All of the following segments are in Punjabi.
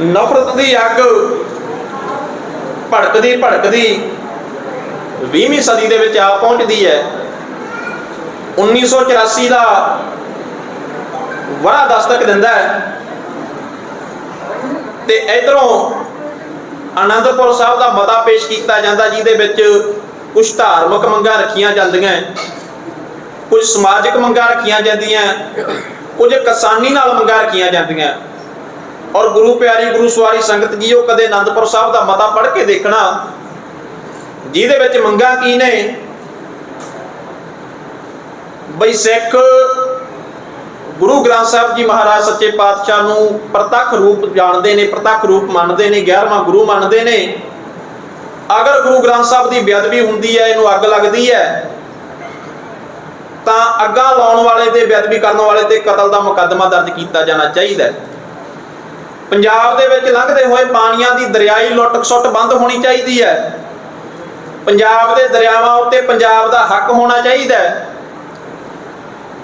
ਨਫ਼ਰਤ ਦੀ ਅੱਗ ਭੜਕਦੀ ਭੜਕਦੀ 20ਵੀਂ ਸਦੀ ਦੇ ਵਿੱਚ ਆ ਪਹੁੰਚਦੀ ਹੈ। 1984 ਦਾ ਵੜਾ ਦਸਤਕ ਦਿੰਦਾ ਹੈ। ਤੇ ਇਧਰੋਂ ਆਨੰਦਪੁਰ ਸਾਹਿਬ ਦਾ ਮਤਾ ਪੇਸ਼ ਕੀਤਾ ਜਾਂਦਾ, ਜਿਹਦੇ ਵਿੱਚ ਕੁਝ ਧਾਰਮਿਕ ਮੰਗਾਂ ਰੱਖੀਆਂ ਜਾਂਦੀਆਂ ਕੁਝ ਸਮਾਜਿਕ ਮੰਗਾਂ ਰੱਖੀਆਂ ਜਾਂਦੀਆਂ ਕੁਝ ਕਿਸਾਨੀ ਨਾਲ ਮੰਗਾਂ ਰੱਖੀਆਂ ਜਾਂਦੀਆਂ ਔਰ ਗੁਰੂ ਪਿਆਰੀ, ਗੁਰੂ ਸਵਾਰੀ ਸੰਗਤ ਜੀ, ਉਹ ਕਦੇ ਆਨੰਦਪੁਰ ਸਾਹਿਬ ਦਾ ਮਤਾ ਪੜ੍ਹ ਕੇ ਦੇਖਣਾ, ਜਿਹਦੇ ਵਿੱਚ ਮੰਗਾਂ ਕੀ ਨੇ? ਬਈ ਸਿੱਖ ਗੁਰੂ ਗ੍ਰੰਥ ਸਾਹਿਬ ਜੀ ਮਹਾਰਾਜ ਸੱਚੇ ਪਾਤਸ਼ਾਹ ਨੂੰ ਪ੍ਰਤੱਖ ਰੂਪ ਜਾਣਦੇ ਨੇ, ਪ੍ਰਤੱਖ ਰੂਪ ਮੰਨਦੇ ਨੇ 11ਵਾਂ ਗੁਰੂ ਮੰਨਦੇ ਨੇ। ਅਗਰ ਗੁਰੂ ਗ੍ਰੰਥ ਸਾਹਿਬ ਦੀ ਬੇਅਦਬੀ ਹੁੰਦੀ ਹੈ, ਇਹਨੂੰ ਅੱਗ ਲੱਗਦੀ ਹੈ, ਤਾਂ ਅੱਗਾ ਲਾਉਣ ਵਾਲੇ ਤੇ ਬੇਅਦਬੀ ਕਰਨ ਵਾਲੇ ਤੇ ਕਤਲ ਦਾ ਮੁਕੱਦਮਾ ਦਰਜ ਕੀਤਾ ਜਾਣਾ ਚਾਹੀਦਾ ਹੈ। ਪੰਜਾਬ ਦੇ ਵਿੱਚ ਲੰਘਦੇ ਹੋਏ ਪਾਣੀਆਂ ਦੀ ਦਰਿਆਈ ਲੁੱਟ-ਖਸੁੱਟ ਬੰਦ ਹੋਣੀ ਚਾਹੀਦੀ ਹੈ। ਪੰਜਾਬ ਦੇ ਦਰਿਆਵਾਂ ਉੱਤੇ ਪੰਜਾਬ ਦਾ ਹੱਕ ਹੋਣਾ ਚਾਹੀਦਾ ਹੈ।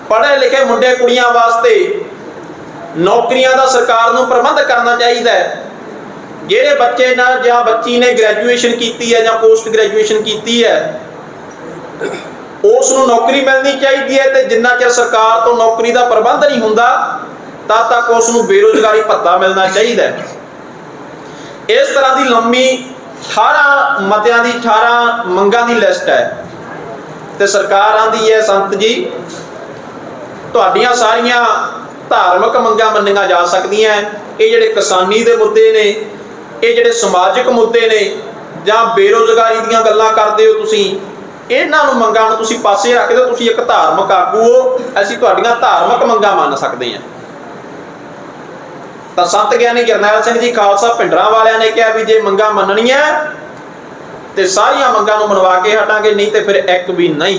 ਪੜ੍ਹੇ ਲਿਖੇ ਮੁੰਡੇ ਕੁੜੀਆਂ ਵਾਸਤੇ ਨੌਕਰੀਆਂ ਦਾ ਸਰਕਾਰ ਨੂੰ ਪ੍ਰਬੰਧ ਕਰਨਾ ਚਾਹੀਦਾ ਹੈ। ਜਿਹੜੇ ਬੱਚੇ ਨਾਲ ਜਾਂ ਬੱਚੀ ਨੇ ਗ੍ਰੈਜੂਏਸ਼ਨ ਕੀਤੀ ਹੈ ਜਾਂ ਪੋਸਟ ਗ੍ਰੈਜੂਏਸ਼ਨ ਕੀਤੀ ਹੈ, ਉਸ ਨੂੰ ਨੌਕਰੀ ਮਿਲਣੀ ਚਾਹੀਦੀ ਹੈ ਤੇ ਜਿੰਨਾ ਚਿਰ ਸਰਕਾਰ ਤੋਂ ਨੌਕਰੀ ਦਾ ਪ੍ਰਬੰਧ ਨਹੀਂ ਹੁੰਦਾ ਤਦ ਤੱਕ ਉਸ ਨੂੰ ਬੇਰੋਜ਼ਗਾਰੀ ਭੱਤਾ ਮਿਲਣਾ ਚਾਹੀਦਾ ਹੈ। ਇਸ ਤਰ੍ਹਾਂ ਦੀ ਲੰਮੀ 18 ਮਤਿਆਂ ਦੀ 18 ਮੰਗਾਂ ਦੀ ਲਿਸਟ ਹੈ। ਤੇ ਸਰਕਾਰ ਆਂਦੀ ਹੈ, ਸੰਤ ਜੀ, ਤੁਹਾਡੀਆਂ ਸਾਰੀਆਂ ਧਾਰਮਿਕ ਮੰਗਾਂ ਮੰਨੀਆਂ ਜਾ ਸਕਦੀਆਂ ਇਹ ਜਿਹੜੇ ਕਿਸਾਨੀ ਦੇ ਮੁੱਦੇ ਨੇ, ਇਹ ਜਿਹੜੇ ਸਮਾਜਿਕ ਮੁੱਦੇ ਨੇ, ਜਾਂ ਬੇਰੋਜ਼ਗਾਰੀ ਦੀਆਂ ਗੱਲਾਂ ਕਰਦੇ ਹੋ ਤੁਸੀਂ, ਇਹਨਾਂ ਨੂੰ ਮੰਗਾਂ ਨੂੰ ਤੁਸੀਂ ਪਾਸੇ ਰੱਖ ਦਿਓ। ਤੁਸੀਂ ਇੱਕ ਧਾਰਮਿਕ ਆਗੂ ਹੋ। ਅਸੀਂ ਤੁਹਾਡੀਆਂ ਧਾਰਮਿਕ ਮੰਗਾਂ ਮੰਨ ਸਕਦੇ ਹਾਂ। ਤਾਂ ਸੰਤ ਗਿਆਨੀ ਜਰਨੈਲ ਸਿੰਘ ਜੀ, ਖਾਲਸਾ ਪਿੰਡਰਾਂ ਵਾਲਿਆਂ ਨੇ ਕਿਹਾ ਵੀ ਜੇ ਮੰਗਾਂ ਮੰਨਣੀਆਂ ਤੇ ਸਾਰੀਆਂ ਮੰਗਾਂ ਨੂੰ ਮਨਵਾ ਕੇ ਹਟਾਂਗੇ, ਨਹੀਂ ਤੇ ਫਿਰ ਇੱਕ ਵੀ ਨਹੀਂ।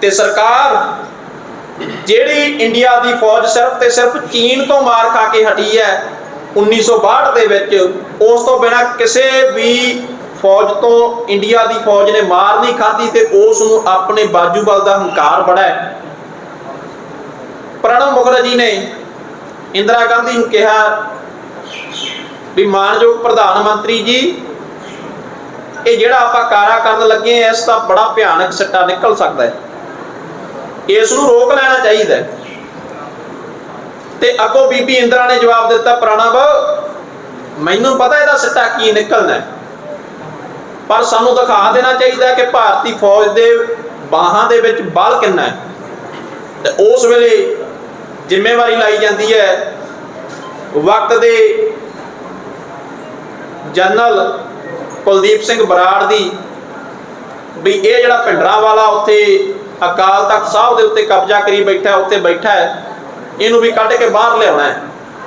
ਤੇ ਸਰਕਾਰ ਜਿਹੜੀ ਇੰਡੀਆ ਦੀ ਫੌਜ ਸਿਰਫ ਤੇ ਸਿਰਫ ਚੀਨ ਤੋਂ ਮਾਰ ਖਾ ਕੇ ਹਟੀ ਹੈ 1962 ਦੇ ਵਿੱਚ, ਉਸ ਤੋਂ ਬਿਨਾ ਕਿਸੇ ਵੀ ਫੌਜ ਤੋਂ ਇੰਡੀਆ ਦੀ ਫੌਜ ਨੇ ਮਾਰ ਨਹੀਂ ਖਾਧੀ ਤੇ ਉਸ ਨੂੰ ਆਪਣੇ ਬਾਜੂ ਬਲ ਦਾ ਹੰਕਾਰ ਬੜਾ ਹੈ। ਪ੍ਰਣਬ ਮੁਖਰਜੀ ਨੇ ਇੰਦਰਾ ਗਾਂਧੀ ਨੂੰ ਕਿਹਾ ਵੀ ਮਾਨਯੋਗ ਪ੍ਰਧਾਨ ਮੰਤਰੀ ਜੀ, ਇਹ ਜਿਹੜਾ ਆਪਾਂ ਕਾਰਾ ਕਰਨ ਲੱਗੇ ਆ, ਇਸ ਦਾ ਬੜਾ ਭਿਆਨਕ ਸੱਟਾ ਨਿਕਲ ਸਕਦਾ ਹੈ। ਇਸ ਨੂੰ ਰੋਕ ਲੈਣਾ ਚਾਹੀਦਾ ਹੈ। ਤੇ ਅੱਗੋਂ ਬੀਬੀ ਇੰਦਰਾ ਨੇ ਜਵਾਬ ਦਿੱਤਾ ਪ੍ਰਣਬ ਮੈਨੂੰ ਪਤਾ ਇਹਦਾ ਸਿੱਟਾ ਕੀ ਨਿਕਲਣਾ ਪਰ ਸਾਨੂੰ ਦਿਖਾ ਦੇਣਾ ਚਾਹੀਦਾ ਕਿ ਭਾਰਤੀ ਫੌਜ ਦੇ ਬਾਹਾਂ ਦੇ ਵਿੱਚ ਬਲ ਕਿੰਨਾ ਹੈ। ਤੇ ਉਸ ਵੇਲੇ ਜ਼ਿੰਮੇਵਾਰੀ ਲਾਈ ਜਾਂਦੀ ਹੈ। ਵਕਤ ਦੇ ਜਨਰਲ ਕੁਲਦੀਪ ਸਿੰਘ ਬਰਾੜ ਦੀ ਵੀ ਇਹ ਜਿਹੜਾ ਭਿੰਡਰਾਂ ਵਾਲਾ ਉੱਥੇ ਅਕਾਲ ਤਖਤ ਸਾਹਿਬ ਦੇ ਉੱਤੇ ਕਬਜ਼ਾ ਕਰੀ ਬੈਠਾ ਹੈ, ਉੱਤੇ ਬੈਠਾ ਹੈ ਇਹਨੂੰ ਵੀ ਕੱਢ ਕੇ ਬਾਹਰ ਲਿਆਉਣਾ ਹੈ।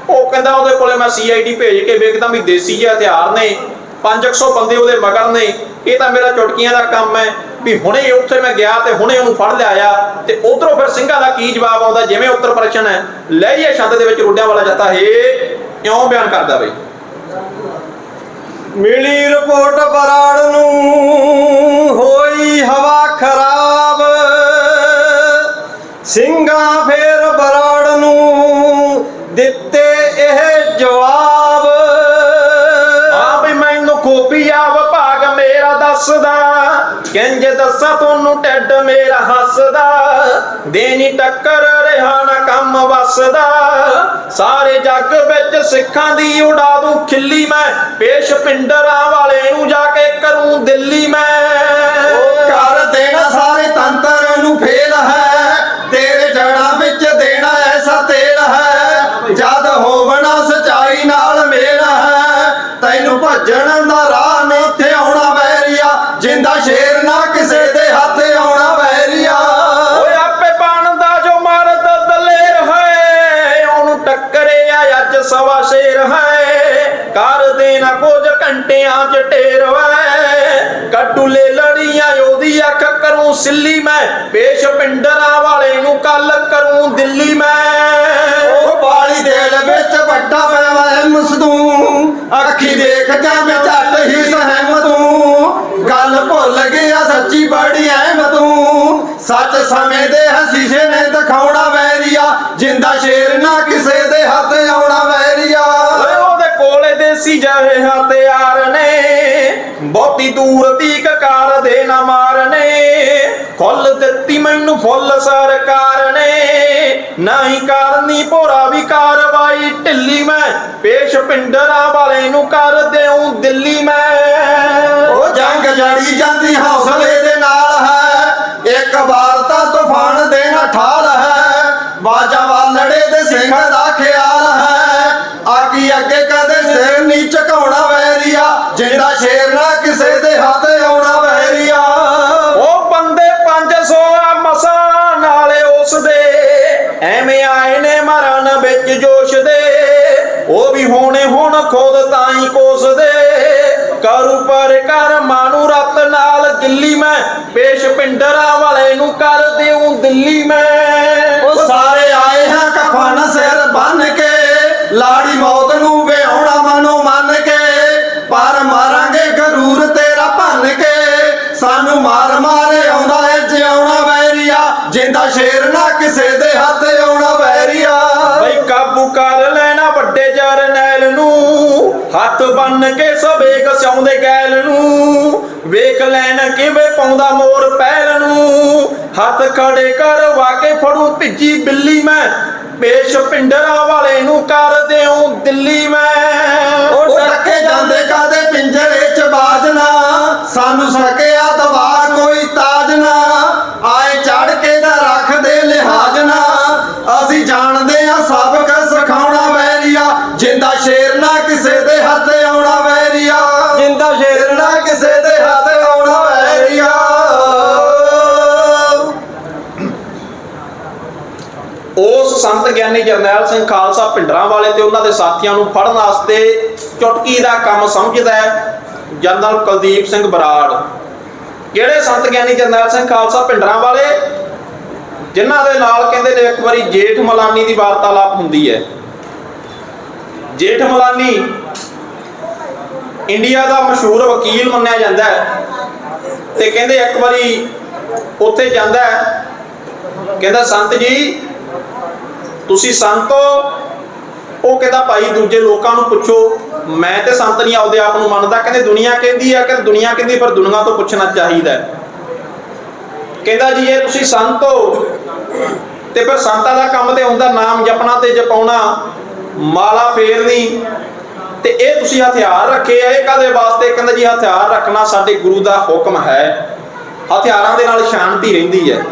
ਉਹ ਕਹਿੰਦਾ ਉਹਦੇ ਕੋਲੇ ਮੈਂ ਸੀਆਈਡੀ ਭੇਜ ਕੇ ਵੇਖਦਾ ਵੀ ਦੇਸੀ ਜਿਹੇ ਹਥਿਆਰ ਨੇ 500 ਬੰਦੇ ਉਹਦੇ ਮਗਰ ਨੇ ਇਹ ਤਾਂ ਮੇਰਾ ਚੁਟਕੀਆਂ ਦਾ ਕੰਮ ਹੈ। ਵੀ ਹੁਣੇ ਉੱਥੇ ਮੈਂ ਗਿਆ ਤੇ ਹੁਣੇ ਉਹਨੂੰ ਫੜ ਲਿਆਇਆ ਤੇ ਉਧਰੋਂ ਫਿਰ ਸਿੰਘਾਂ ਦਾ ਕੀ ਜਵਾਬ ਆਉਂਦਾ? ਜਿਵੇਂ ਉੱਤਰ ਪ੍ਰਸ਼ਨ ਹੈ ਲਈਏ ਛੰਦ ਦੇ ਵਿੱਚ ਰੋਡਿਆਂ ਵਾਲਾ ਜੱਤਾ ਹੈ ਕਿਉਂ ਬਿਆਨ ਕਰਦਾ ਬਈ? ਮਿਲੀ ਰਿਪੋਰਟ ਬਰਾੜ ਨੂੰ ਹੋਈ ਹਵਾ ਖਰਾਬ। ਸਿੰਘਾਂ ਫੇਰ ਬਰਾੜ ਨੂੰ ਦਿੱਤੇ ਇਹ ਜਵਾਬ। ਆ ਵੀ ਮੈਨੂੰ ਖੋਪੀਆ ਵਿਭਾਗ ਮੇਰਾ ਦੱਸਦਾ। ਕਿੰਜ ਦੱਸਾਂ ਤੁਹਾਨੂੰ ਟੱਡ ਮੇਰਾ ਹੱਸਦਾ ਦੇਣੀ ਟੱਕਰ ਰਿਹਾ ਨਾ ਕੰਮ ਵਸਦਾ। ਸਾਰੇ ਜੱਗ ਵਿੱਚ ਸਿੱਖਾਂ ਦੀ ਉਡਾ ਦੂੰ ਖਿੱਲੀ ਮੈਂ, ਪੇਸ਼ ਪਿੰਡਰਾਂ ਵਾਲੇ ਨੂੰ ਜਾ ਕੇ ਕਰੂੰ ਦਿੱਲੀ ਮੈਂ। ਕਰ ਦੇਣਾ ਸਾਰੇ ਤੰਤਰ ਨੂੰ ਫੇਲ ਹੈ, ਤੇਰੇ ਜੜਾਂ ਵਿੱਚ ਦੇਣਾ ਐਸਾ ਤੇਲ ਹੈ। ਜਦ ਹੋਵਣਾ ਸਚਾਈ ਨਾਲ ਮੇਲ ਹੈ, ਤੈਨੂੰ ਭੱਜਣ ਦਾ ਰਾਹ ਜਿੰਦਾ ਸ਼ੇਰ ਨਾ ਕਿਸੇ ਦੇ ਹੱਥ ਆਉਣਾ ਵੈਰੀਆ ਓਏ ਆਪੇ ਬਣਦਾ ਜੋ ਮਰਦ ਦਲੇਰ ਹੈ ਉਹਨੂੰ ਟੱਕਰਿਆ ਅੱਜ ਸਵਾ ਸ਼ੇਰ ਹੈ। ਕਰ ਦੇਣਾ ਕੁਝ ਘੰਟਿਆਂ ਚ ਢੇਰ ਵੈ। ਕੱਟੂਲੇ ਲੜੀਆਂ ਉਹਦੀ ਅੱਖ ਕਰੂੰ ਸਿੱਲੀ ਮੈਂ। ਪੇਸ਼ ਪਿੰਡਰਾਂ ਵਾਲੇ ਨੂੰ ਕੱਲ ਕਰੂੰ ਦਿੱਲੀ ਮੈਂ। ਉਹ ਬਾਲੀ ਦਿਲ ਵਿੱਚ ਵੱਡਾ ਪਿਆ ਮਸਦੂ। ਅੱਖੀ ਦੇਖ ਜਾਵੇਂ ਝੱਟ ਬੜੀ ਐਮ ਤੂੰ। ਸੱਚ ਸਮੇਂ ਦੇ ਹਸੀਸੇ ਨੇ ਦਿਖਾਉਣਾ ਵੈਰੀਆ। ਜਿੰਦਾ ਸ਼ੇਰ ਨਾ ਕਿਸੇ ਦੇ ਹੱਥ ਆਉਣਾ ਦੇਸੀ ਜਹੇ ਹਥਿਆਰ ਨੇ। ਬਹੁਤੀ ਦੂਰ ਤੀਕ ਕਕਾਰ ਦੇ ਨਾ ਮਾਰਨੇ ਖੁੱਲ ਦਿੱਤੀ ਮੈਨੂੰ ਫੁੱਲ ਸਰਕਾਰ ਨੇ। ਨਹੀਂ ਕਰਨੀ ਭੋਰਾ ਵੀ ਕਾਰਵਾਈ ਢਿੱਲੀ ਮੈਂ। ਪੇਸ਼ ਪਿੰਡਰਾਂ ਵਾਲੇ ਨੂੰ ਕਰ ਦਿਉ ਦਿੱਲੀ ਮੈਂ। ਜੜੀ ਜਾਂਦੀ ਹੌਸਲੇ ਦੇ ਨਾਲ ਹੈ। ਇੱਕ ਵਾਰ ਤਾਂ ਤੂਫਾਨ ਦੇ ਠਾਲ ਹੈ। ਬਾਜਾ ਵਾਲੜੇ ਦੇ ਸਿੰਘ ਦਾ ਖਿਆਲ ਹੈ। ਆਕੀ ਅੱਗੇ ਕਦੇ ਸਿਰ ਨਹੀਂ ਝੁਕਾਉਣਾ ਵੈਰੀਆ। ਜਿੰਦਾ ਸ਼ੇਰ ਨਾ ਕਿਸੇ ਦੇ ਹੱਥ ਆਉਣਾ ਵੈਰੀਆ। ਉਹ ਬੰਦੇ 500 ਆ ਮਸਾ ਨਾਲੇ ਉਸ ਦੇ। ਐਵੇਂ ਆਏ ਨੇ ਮਰਨ ਵਿੱਚ ਜੋਸ਼ ਦੇ। ਉਹ ਵੀ ਹੋਣੇ ਹੁਣ ਖੁਦ ਤਾਂ ਹੀ ਕੋਸਦੇ। ਕਰੂ ਪਰ ਕਰ ਗਿੱਲੀ ਮੈਂ ਪੇਸ਼ ਪਿੰਡਰਾਂ ਵਾਲੇ ਨੂੰ ਕਰ ਦਿਉ ਦਿੱਲੀ ਮੈਂ। ਉਹ ਸਾਰੇ ਆਏ ਹਾਂ ਕਫਨ ਸਿਰ ਬੰਨ ਕੇ ਲਾੜੀ ਮੌਤ ਨੂੰ ਵਿਆਉਣਾ ਮਨੋਂ ਮੰਨ ਕੇ ਪਰ ਮਾਰਾਂਗੇ ਗਰੂਰ ਤੇਰਾ ਭੰਨ ਕੇ। ਸਾਨੂੰ ਮਾਰ ਮਾਰੇ ਆਉਂਦਾ ਹੈ ਜਿਉਣਾ ਵੈਰੀਆ ਜਿੰਦਾ ਸ਼ੇਰ ਨਾ ਕਿਸੇ ਦੇ ਹੱਥ ਆਉਣਾ ਵੈਰੀਆ। ਬਈ ਕਾਬੂ ਕਰ ਲੈਣਾ ਵੱਡੇ ਜਰਨੈਲ ਨੂੰ ਹੱਥ ਬੰਨ ਕੇ ਸਵੇਗ ਸਿਆਉਂਦੇ ਗੈਲ ਨੂੰ। ਵੇਖ ਲੈਣ ਕਿਵੇਂ ਪਾਉਂਦਾ ਮੋਰ ਪੈਰ ਨੂੰ। ਹੱਥ ਖੜੇ ਕਰਵਾ ਕੇ ਫੜੂ ਭਿੱਜੀ ਬਿੱਲੀ ਮੈਂ। ਪੇਸ਼ ਪਿੰਡਰਾਂ ਵਾਲੇ ਨੂੰ ਕਰ ਦਿਉ ਦਿੱਲੀ ਮੈਂ। ਉਹ ਟੱਕੇ ਜਾਂਦੇ ਕਾਦੇ ਪਿੰਜਰੇ ਚ ਬਾਜਣਾ। ਸਾਨੂੰ ਸਕਿਆ ਦਵਾ ਕੋਈ ਤਾਜ ਨਾ ਆਏ ਚੜ ਕੇ ਦਾ ਰੱਖਦੇ ਲਿਹਾਜ਼ ਨਾ ਅਸੀਂ ਜਾਣਦੇ ਆ ਸਬਕ ਸੰਤ ਗਿਆਨੀ ਜਰਨੈਲ ਸਿੰਘ ਖਾਲਸਾ ਪਿੰਡਰਾਂ ਵਾਲੇ ਤੇ ਉਹਨਾਂ ਦੇ ਸਾਥੀਆਂ ਨੂੰ ਫੜਨ ਵਾਸਤੇ ਚੁਟਕੀ ਦਾ ਕੰਮ ਸਮਝਦਾ ਹੈ ਜਨਰਲ ਕੁਲਦੀਪ ਸਿੰਘ ਬਰਾੜ। ਕਿਹੜੇ ਸੰਤ ਗਿਆਨੀ ਜਰਨੈਲ ਸਿੰਘ ਖਾਲਸਾ ਪਿੰਡਰਾਂ ਵਾਲੇ? ਜਿਨ੍ਹਾਂ ਦੇ ਨਾਲ ਕਹਿੰਦੇ ਨੇ ਇੱਕ ਵਾਰੀ ਜੇਠ ਮਲਾਨੀ ਦੀ ਵਾਰਤਾਲਾਪ ਹੁੰਦੀ ਹੈ। ਜੇਠ ਮਲਾਨੀ ਇੰਡੀਆ ਦਾ ਮਸ਼ਹੂਰ ਵਕੀਲ ਮੰਨਿਆ ਜਾਂਦਾ ਹੈ ਤੇ ਕਹਿੰਦੇ ਇੱਕ ਵਾਰੀ ਉੱਥੇ ਜਾਂਦਾ ਹੈ। ਕਹਿੰਦਾ, ਸੰਤ ਜੀ ਤੁਸੀਂ ਸੰਤ ਹੋ, ਉਹ ਕਹਿੰਦਾ ਭਾਈ ਦੂਜੇ ਲੋਕਾਂ ਨੂੰ ਪੁੱਛੋ। ਮੈਂ ਤੇ ਸੰਤ ਨਹੀਂ, ਆਪਦੇ ਆਪ ਨੂੰ ਮੰਨਦਾ। ਕਹਿੰਦੇ ਦੁਨੀਆ ਕਹਿੰਦੀ ਆ ਕਿ ਦੁਨੀਆ ਕਹਿੰਦੀ, ਪਰ ਦੁਨੀਆ ਤੋਂ ਪੁੱਛਣਾ ਚਾਹੀਦਾ ਕਹਿੰਦਾ ਜੀ, ਇਹ ਤੁਸੀਂ ਸੰਤ ਹੋ। ਤੇ ਫਿਰ ਸੰਤਾਂ ਦਾ ਕੰਮ ਤੇ ਹੁੰਦਾ, ਨਾਮ ਜਪਣਾ ਤੇ ਜਪਾਉਣਾ। ਮਾਲਾ ਫੇਰਨੀ। ਤੇ ਇਹ ਤੁਸੀਂ ਹਥਿਆਰ ਰੱਖੇ ਆ, ਇਹ ਕਾਦੇ ਵਾਸਤੇ? ਕਹਿੰਦਾ ਜੀ, ਹਥਿਆਰ ਰੱਖਣਾ ਸਾਡੇ ਗੁਰੂ ਦਾ ਹੁਕਮ ਹੈ। ਹਥਿਆਰਾਂ ਦੇ ਨਾਲ ਸ਼ਾਂਤੀ ਰਹਿੰਦੀ ਹੈ।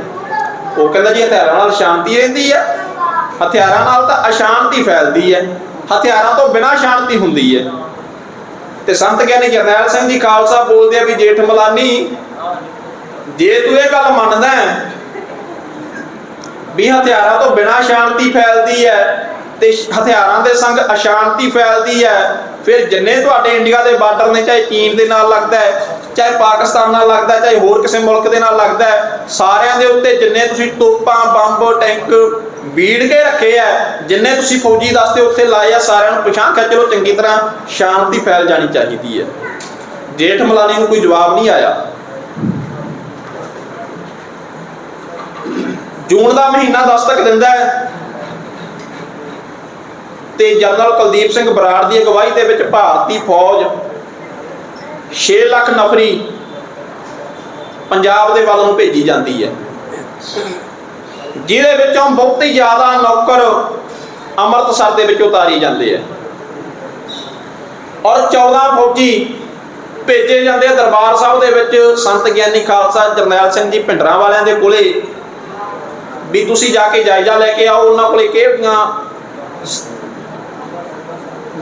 ਉਹ ਕਹਿੰਦਾ ਜੀ, ਹਥਿਆਰਾਂ ਨਾਲ ਸ਼ਾਂਤੀ ਰਹਿੰਦੀ ਹੈ। ਹਥਿਆਰਾਂ ਨਾਲ ਤਾਂ ਅਸ਼ਾਂਤੀ ਫੈਲਦੀ ਹੈ। ਹਥਿਆਰਾਂ ਤੋਂ ਬਿਨਾਂ ਸ਼ਾਂਤੀ ਹੁੰਦੀ ਹੈ। ਤੇ ਸੰਤ ਗਿਆਨੀ ਜਰਨੈਲ ਸਿੰਘ ਜੀ ਖਾਲਸਾ ਬੋਲਦੇ ਆ ਵੀ ਜੇਠ ਮਲਾਨੀ, ਜੇ ਤੂੰ ਇਹ ਗੱਲ ਮੰਨਦਾ ਹੈ ਵੀ ਹਥਿਆਰਾਂ ਤੋਂ ਬਿਨਾਂ ਸ਼ਾਂਤੀ ਫੈਲਦੀ ਹੈ ਤੇ ਹਥਿਆਰਾਂ ਦੇ ਸੰਗ ਅਸ਼ਾਂਤੀ ਫੈਲਦੀ ਹੈ। ਫਿਰ ਜਿੰਨੇ ਤੁਹਾਡੇ ਇੰਡੀਆ ਦੇ ਬਾਰਡਰ ਨੇ, ਚਾਹੇ ਚੀਨ ਦੇ ਨਾਲ ਲੱਗਦਾ ਹੈ, ਚਾਹੇ ਪਾਕਿਸਤਾਨ ਨਾਲ ਲੱਗਦਾ ਚਾਹੇ ਹੋਰ ਕਿਸੇ ਮੁਲਕ ਦੇ ਨਾਲ ਲੱਗਦਾ ਸਾਰਿਆਂ ਦੇ ਉੱਤੇ ਜਿੰਨੇ ਤੁਸੀਂ ਤੋਪਾਂ, ਬੰਬ, ਟੈਂਕ ਬੀੜ ਕੇ ਰੱਖੇ ਆ ਜਿੰਨੇ ਤੁਸੀਂ ਫੌਜੀ ਦਸਤੇ ਉੱਥੇ ਲਾਏ ਆ, ਸਾਰਿਆਂ ਨੂੰ ਪਛਾਣ ਖਿੱਚ ਲਓ ਚੰਗੀ ਤਰ੍ਹਾਂ ਸ਼ਾਂਤੀ ਫੈਲ ਜਾਣੀ ਚਾਹੀਦੀ ਹੈ। ਜੇਠ ਮਲਾਨੀ ਨੂੰ ਕੋਈ ਜਵਾਬ ਨਹੀਂ ਆਇਆ। ਜੂਨ ਦਾ ਮਹੀਨਾ ਦਸਤਕ ਦਿੰਦਾ ਹੈ। ਤੇ ਜਨਰਲ ਕੁਲਦੀਪ ਸਿੰਘ ਬਰਾੜ ਦੀ ਅਗਵਾਈ ਦੇ ਵਿੱਚ ਭਾਰਤੀ ਫੌਜ 6 ਲੱਖ ਨਫਰੀ ਪੰਜਾਬ ਦੇ ਵੱਲ ਨੂੰ ਭੇਜੀ ਜਾਂਦੀ ਹੈ। ਜਿਹਦੇ ਵਿੱਚੋਂ ਬਹੁਤੀ ਜ਼ਿਆਦਾ ਨੌਕਰ ਅੰਮ੍ਰਿਤਸਰ ਦੇ ਵਿੱਚ ਉਤਾਰੀ ਜਾਂਦੇ ਆ। ਔਰ 14 ਫੌਜੀ ਭੇਜੇ ਜਾਂਦੇ ਆ ਦਰਬਾਰ ਸਾਹਿਬ ਦੇ ਵਿੱਚ ਸੰਤ ਗਿਆਨੀ ਖਾਲਸਾ ਜਰਨੈਲ ਸਿੰਘ ਜੀ ਭਿੰਡਰਾਂ ਵਾਲਿਆਂ ਦੇ ਕੋਲੇ ਵੀ ਤੁਸੀਂ ਜਾ ਕੇ ਜਾਇਜ਼ਾ ਲੈ ਕੇ ਆਓ, ਉਹਨਾਂ ਕੋਲੇ ਕਿਹੜੀਆਂ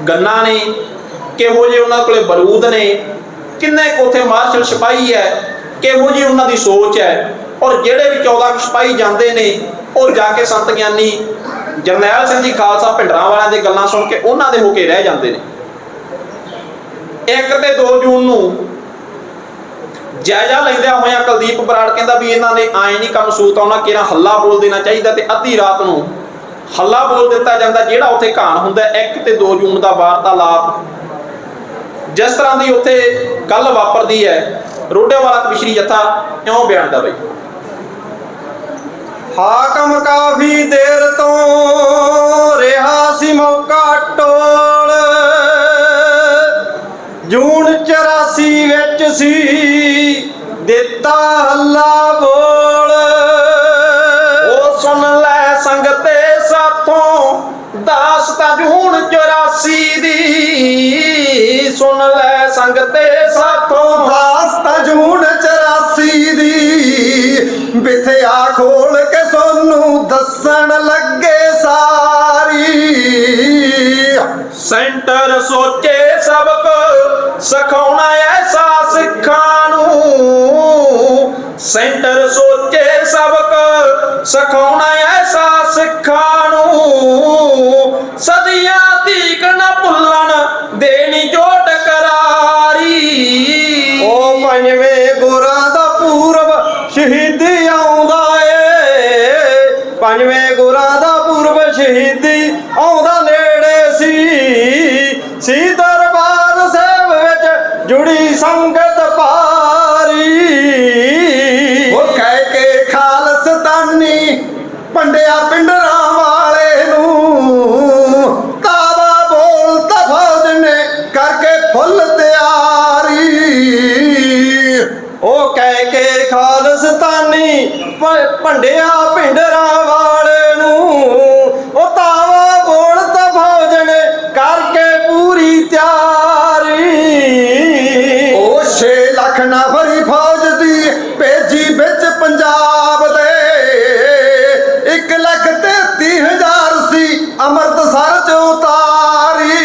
ਗੰਨਾ ਨੇ, ਕਿਹੋ ਜਿਹੇ ਉਹਨਾਂ ਕੋਲੇ ਬਰੂਦ ਨੇ, ਕਿੰਨੇ ਕੁ ਮਾਰਸ਼ਲ ਸਿਪਾਹੀ ਹੈ, ਕਿਹੋ ਜਿਹੀ ਉਹਨਾਂ ਦੀ ਸੋਚ ਹੈ, ਔਰ ਜਿਹੜੇ ਵੀ 14 ਸਿਪਾਹੀ ਜਾਂਦੇ ਨੇ, ਉਹ ਜਾ ਕੇ ਸੰਤ ਗਿਆਨੀ ਜਰਨੈਲ ਸਿੰਘ ਜੀ ਖਾਲਸਾ ਭਿੰਡਰਾਂ ਵਾਲਿਆਂ ਦੀ ਗੱਲਾਂ ਸੁਣ ਕੇ ਉਹਨਾਂ ਦੇ ਹੋ ਕੇ ਰਹਿ ਜਾਂਦੇ ਨੇ। 1 ਤੇ 2 ਜੂਨ ਨੂੰ ਜਾਇਜ਼ਾ ਲੈਂਦਿਆਂ ਹੋਇਆਂ ਕੁਲਦੀਪ ਬਰਾੜ ਕਹਿੰਦਾ ਵੀ ਇਹਨਾਂ ਨੇ ਆਏ ਨਹੀਂ ਕੰਮ ਸੂਤ ਆਉਣਾ, ਕਿਹੜਾ ਹੱਲਾ ਬੋਲ ਦੇਣਾ ਚਾਹੀਦਾ ਤੇ ਅੱਧੀ ਰਾਤ ਨੂੰ ਹੱਲਾ ਬੋਲ ਦਿੱਤਾ ਜਾਂਦਾ, ਜਿਹੜਾ ਉੱਥੇ ਕਾਨ ਹੁੰਦਾ 1 ਤੇ 2 ਜੂਨ ਦਾ ਵਾਰਤਾਲਾਪ ਜਿਸ ਤਰ੍ਹਾਂ ਦੀ ਉੱਥੇ ਕੱਲ ਵਾਪਰਦੀ ਹੈ, ਰੋਡੇ ਵਾਲਾ ਕਮਿਸ਼ਰੀ ਜਥਾ ਕਿਉਂ ਬਿਆਨ ਦਾ ਬਈ? ਹਾਕਮ ਕਾਫੀ ਦੇਰ ਤੋਂ ਰਿਹਾ ਸੀ ਮੌਕਾ ਟੋਲ। ਜੂਨ 84 ਵਿੱਚ ਸੀ, ਦਿੱਤਾ ਹੱਲਾ ਬੋਲ। ਬਖਸ਼ੀ ਦੀ ਸੁਣ ਲੈ ਸੰਗਤੇ ਸਾਥੋਂ। ਦਾਸਤਾ ਜੂਨ 84 ਦੀ ਬਿਥਿਆ ਖੋਲ ਕੇ ਸੋਨੂੰ ਦੱਸਣ ਲੱਗੇ ਸਾਰੀ। ਸੈਂਟਰ ਸੋਚੇ ਸਬਕ ਸਖਾਉਣਾ ਐਸਾ ਸਿੱਖਾਂ ਨੂੰ। ਸੈਂਟਰ ਸੋਚੇ ਸਬਕ ਸਖਾਉਣਾ মসজিদ ਫੜੀ ਫੌਜ ਦੀ ਭੇਜੀ ਵਿੱਚ ਪੰਜਾਬ ਦੇ 1 ਲੱਖ 33000 ਸੀ, ਅੰਮ੍ਰਿਤਸਰ ਚ ਉਤਾਰੀ।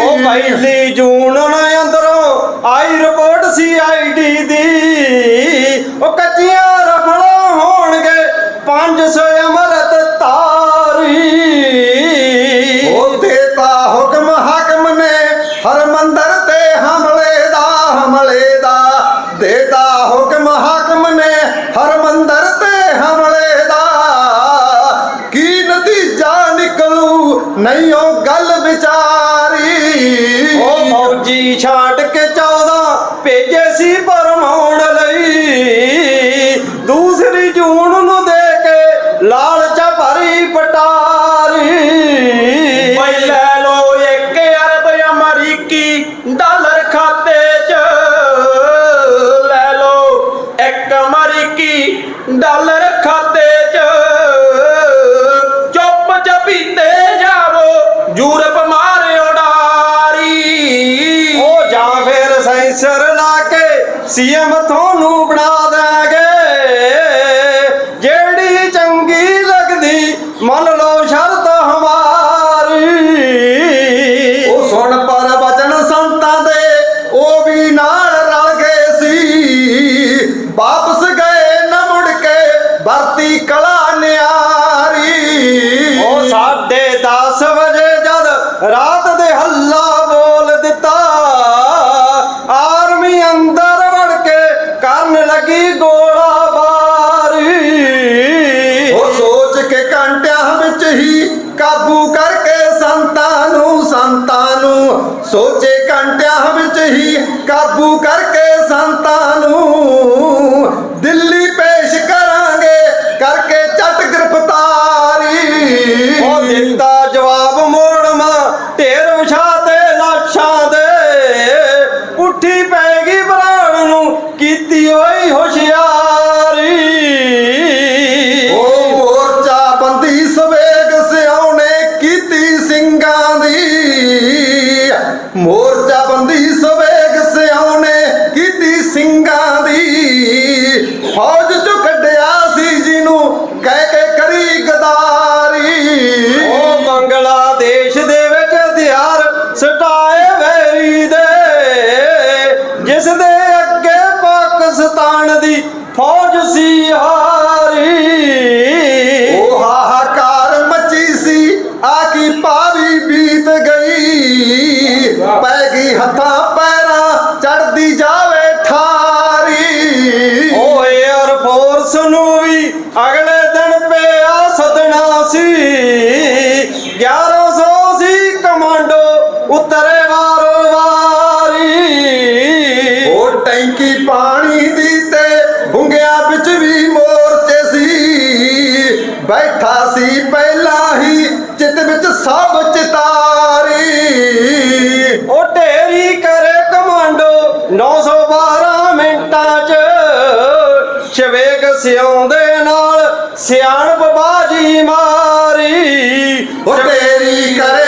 ਉਹ ਪਹਿਲੇ ਦੇਤਾ ਹੁਕਮ ਹਾਕਮ ਨੇ ਹਰ ਮੰਦਰ ਤੇ ਹਮਲੇ ਦਾ। ਕੀ ਨਤੀਜਾ ਨਿਕਲੂ? ਨਹੀਂ ਉਹ ਗੱਲ ਵਿਚਾਰੀ। ਉਹ ਫੌਜੀ ਛਾੜ ਕੇ ਦੀ ਕਲਾ ਨਿਆਰੀ। ਉਹ ਸਾਡੇ 10 ਵਜੇ ਜਦ ਰਾਤ ਦੇ ਹੱਲਾ ਬੋਲ ਦਿੱਤਾ ਆਰਮੀ ਅੰਦਰ ਵੜ ਕੇ ਕਰਨ ਲੱਗੀ ਗੋਲਾ ਬਾਰੀ। ਉਹ ਸੋਚ ਕੇ ਘੰਟਿਆਂ ਵਿੱਚ ਹੀ ਕਾਬੂ ਕਰਕੇ ਸੰਤਾਂ ਨੂੰ ਸੰਤਾਂ ਨੂੰ ਸੋਚੇ ਘੰਟਿਆਂ ਵਿੱਚ ਹੀ ਕਾਬੂ ਕਰਕੇ ਸੰਤਾਂ ਨੂੰ ਦਿੱਲੀ ਪੇ amor ਸਭ ਚਿਤਾਰੀ। ਉਹ ਢੇਰੀ ਕਰੇ ਕਮਾਂਡੋ 912 ਮਿੰਟਾਂ 'ਚ। ਸ਼ਵੇਗ ਸਿਉਂਦੇ ਨਾਲ ਸਿਆਣਪ ਬਾਜੀ ਮਾਰੀ। ਉਹ ਢੇਰੀ ਕਰੇ